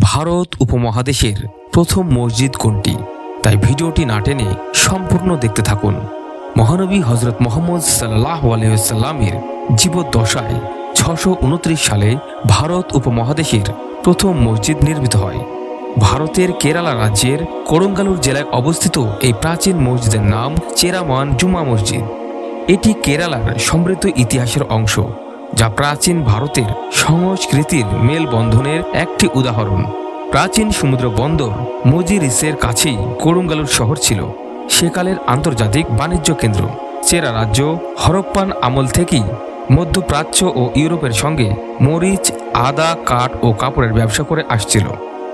ভারত উপমহাদেশের প্রথম মসজিদ কোনটি? তাই ভিডিওটি না টেনে সম্পূর্ণ দেখতে থাকুন। মহানবী হজরত মোহাম্মদ সাল্লাহ আলহিসাল্লামের জীবদ্দশায় ছশো উনত্রিশ সালে ভারত উপমহাদেশের প্রথম মসজিদ নির্মিত হয়। ভারতের কেরালা রাজ্যের করঙ্গালুর জেলায় অবস্থিত এই প্রাচীন মসজিদের নাম চেরামান জুমা মসজিদ। এটি কেরালার সমৃদ্ধ ইতিহাসের অংশ। যা প্রাচীন ভারতের সংস্কৃতির মেলবন্ধনের একটি উদাহরণ। প্রাচীন সমুদ্র বন্দর মজিরিসের কাছেই করুঙ্গালুর শহর ছিল। সেকালের আন্তর্জাতিক বাণিজ্য কেন্দ্র। চেরা রাজ্য হরপ্পান আমল থেকেই মধ্যপ্রাচ্য ও ইউরোপের সঙ্গে মরিচ, আদা, কাঠ ও কাপড়ের ব্যবসা করে আসছিল।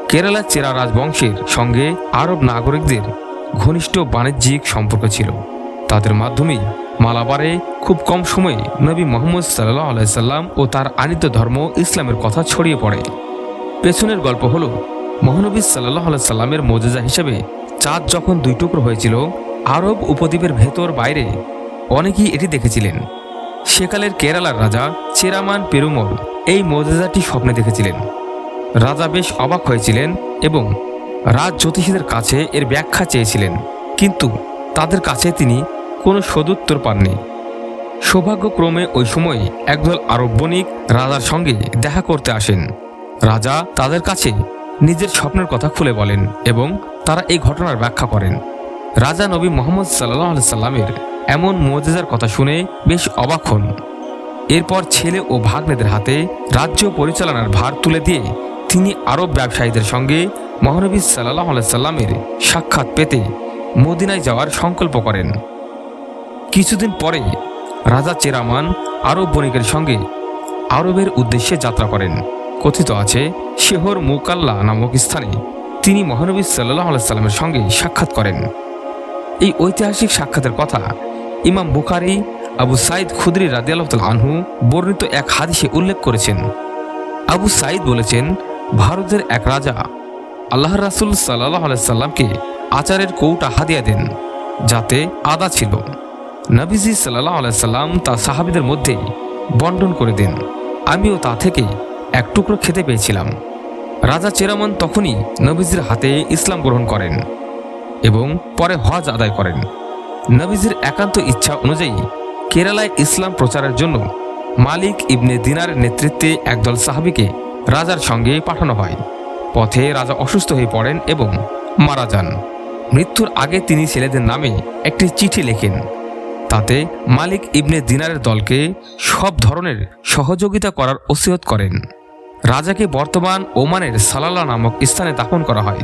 কেরালা চেরা রাজবংশের সঙ্গে আরব নাগরিকদের ঘনিষ্ঠ বাণিজ্যিক সম্পর্ক ছিল। তাদের মাধ্যমেই মালাবারে খুব কম সময়ে নবী মোহাম্মদ সাল্লাহ আলাইসাল্লাম ও তার আনিত ধর্ম ইসলামের কথা ছড়িয়ে পড়ে। পেছনের গল্প হলো, মহানবী সাল্লাহ সাল্লামের মোজেজা হিসেবে চাঁদ যখন দুই টুকরো হয়েছিল, আরব উপদ্বীপের ভেতর বাইরে অনেকেই এটি দেখেছিলেন। সেকালের কেরালার রাজা চেরামান পেরুমল এই মোজেজাটি স্বপ্নে দেখেছিলেন। রাজা বেশ অবাক হয়েছিলেন এবং রাজ জ্যোতিষীদের কাছে এর ব্যাখ্যা চেয়েছিলেন। কিন্তু তাদের কাছে তিনি কোনো সদুত্তর পাননি। সৌভাগ্যক্রমে ওই সময় একদল আরব বণিক রাজার সঙ্গে দেখা করতে আসেন। রাজা তাদের কাছে নিজের স্বপ্নের কথা খুলে বলেন এবং তারা এই ঘটনার ব্যাখ্যা করেন। রাজা নবী মোহাম্মদ সাল্লাহ সাল্লামের এমন মজেজার কথা শুনে বেশ অবাক হন। এরপর ছেলে ও ভাগ্নেদের হাতে রাজ্য পরিচালনার ভার তুলে দিয়ে তিনি আরব ব্যবসায়ীদের সঙ্গে মহানবী সাল্লাহ সাল্লামের সাক্ষাৎ পেতে মদিনায় যাওয়ার সংকল্প করেন। কিছুদিন পরে রাজা চেরামান আরব বণিকের সঙ্গে আরবের উদ্দেশ্যে যাত্রা করেন। কথিত আছে, শেহর মোকাল্লা নামক স্থানে তিনি মহানবী সাল্লাহ সাল্লামের সঙ্গে সাক্ষাৎ করেন। এই ঐতিহাসিক সাক্ষাতের কথা ইমাম বুখারি, আবু সাইদ খুদরি রাদিয়াল্লাহ আনহু বর্ণিত এক হাদিসে উল্লেখ করেছেন। আবু সাইদ বলেছেন, ভারতের এক রাজা আল্লাহ রাসুল সাল্লাহ সাল্লামকে আচারের কৌটা হাদিয়া দেন, যাতে আদা ছিল। নবীজি সাল্লাহ সাল্লাম তা সাহাবিদের মধ্যে বন্টন করে দেন। আমিও তা থেকে এক টুকরো খেতে পেয়েছিলাম। রাজা চেরামন তখনই নবীজির হাতে ইসলাম গ্রহণ করেন এবং পরে হজ আদায় করেন। নবীজির একান্ত ইচ্ছা অনুযায়ী কেরালায় ইসলাম প্রচারের জন্য মালিক ইবনে দিনারের নেতৃত্বে একদল সাহাবিকে রাজার সঙ্গে পাঠানো হয়। পথে রাজা অসুস্থ হয়ে পড়েন এবং মারা যান। মৃত্যুর আগে তিনি ছেলেদের নামে একটি চিঠি লেখেন। তাতে মালিক ইবনে দিনারের দলকে সব ধরনের সহযোগিতা করার ওসিয়ত করেন। রাজাকে বর্তমান ওমানের সালালা নামক স্থানে দাফন করা হয়।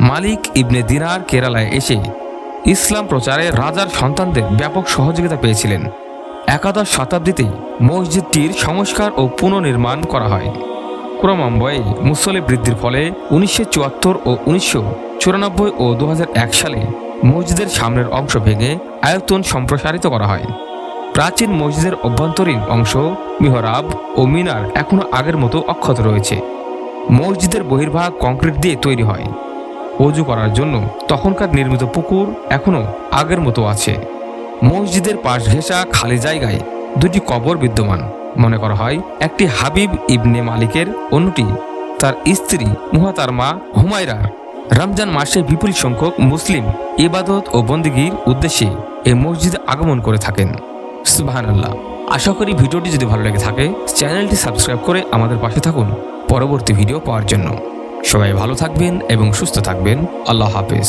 মালিক ইবনে দিনার কেরালায় এসে ইসলাম প্রচারে রাজার সন্তানদের ব্যাপক সহযোগিতা পেয়েছিলেন। একাদশ শতাব্দীতে মসজিদটির সংস্কার ও পুনর্নির্মাণ করা হয়। ক্রমান্বয়ে মুসল্লি বৃদ্ধির ফলে উনিশশো চুয়াত্তর ও উনিশশো চুরানব্বই ও দু হাজার এক সালে মসজিদের সামনের অংশ ভেঙে আয়তন সম্প্রসারিত করা হয়। প্রাচীন মসজিদের অভ্যন্তরীণ অংশ, মিহরাব ও মিনার এখনও আগের মতো অক্ষত রয়েছে। মসজিদের বহির্ভাগ কংক্রিট দিয়ে তৈরি হয়। অজু করার জন্য তখনকার নির্মিত পুকুর এখনও আগের মতো আছে। মসজিদের পাশ ঘেঁষা খালি জায়গায় দুটি কবর বিদ্যমান। মনে করা হয়, একটি হাবিব ইবনে মালিকের, অন্যটি তার স্ত্রী মুহাতারমা হুমায়রার। রমজান মাসে বিপুল সংখ্যক মুসলিম ইবাদত ও বন্দীগীর উদ্দেশ্যে এই মসজিদে আগমন করে থাকেন। সুবাহান আল্লাহ আশা করি ভিডিওটি যদি ভালো লেগে থাকে, চ্যানেলটি সাবস্ক্রাইব করে আমাদের পাশে থাকুন পরবর্তী ভিডিও পাওয়ার জন্য। সবাই ভালো থাকবেন এবং সুস্থ থাকবেন। আল্লাহ হাফেজ।